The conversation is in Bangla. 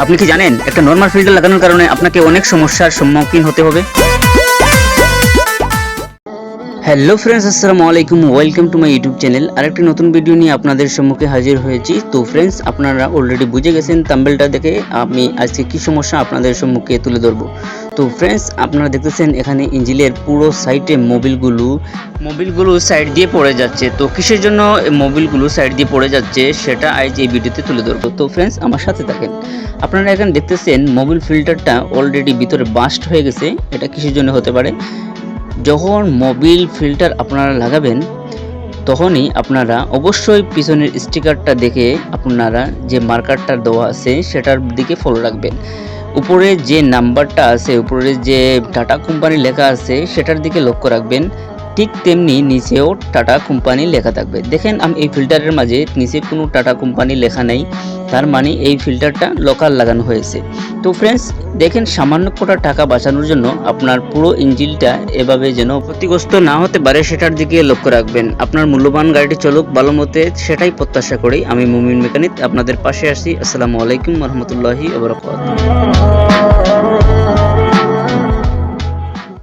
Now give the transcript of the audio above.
আপনি কি জানেন একটা নর্মাল ফিল্টার লাগানোর কারণে আপনাকে অনেক সমস্যার সম্মুখীন হতে হবে? হ্যালো ফ্রেন্ডস আসসালামু আলাইকুম welcome to my YouTube channel আরেকটি নতুন ভিডিও নিয়ে আপনাদের সম্মুখে হাজির হয়েছি। তো ফ্রেন্ডস আপনারা অলরেডি বুঝে গেছেন তাম্বেলটা দেখে আমি আজকে কি সমস্যা আপনাদের সম্মুখে তুলে ধরবো। তো ফ্রেন্ডস আপনারা দেখতেছেন এখানে ইঞ্জিলের পুরো সাইডে মোবিলগুলো মোবিলগুলো সাইড দিয়ে পড়ে যাচ্ছে। তো কিসের জন্য মোবিলগুলো সাইড দিয়ে পড়ে যাচ্ছে সেটা আজ এই ভিডিওতে তুলে ধরবো। তো ফ্রেন্ডস আমার সাথে থাকেন। আপনারা এখানে দেখতেছেন মোবিল ফিল্টারটা অলরেডি ভিতরে বাস্ট হয়ে গেছে। এটা কিসের জন্য হতে পারে? যখন মোবিল ফিল্টার আপনারা লাগাবেন, তখনই আপনারা অবশ্যই পিছনের স্টিকারটা দেখে আপনারা যে মার্কারটা দেওয়া আছে সেটার দিকে ফলো রাখবেন। উপরে যে নাম্বারটা আছে, উপরে যে টাটা কোম্পানি লেখা আছে, সেটার দিকে লক্ষ্য রাখবেন। ঠিক তেমনি নিচেও টাটা কোম্পানি লেখা থাকবে। দেখেন, আমি এই ফিল্টারের মাঝে নিচে কোনো টাটা কোম্পানি লেখা নেই। তার মানে এই ফিল্টারটা লোকাল লাগানো হয়েছে। তো ফ্রেন্ডস দেখেন, সামান্য কটা টাকা বাঁচানোর জন্য আপনার পুরো ইঞ্জিনটা এভাবে যেন ক্ষতিগ্রস্ত না হতে পারে, সেটার দিকে লক্ষ্য রাখবেন। আপনার মূল্যবান গাড়িটি চলুক, ভালো মতে সেটাই প্রত্যাশা করি। আমি মুমিন মেকানিক, আপনাদের পাশে আসি আসসালামু আলাইকুম রহমতুল্লাহি ওবরাকাতুহু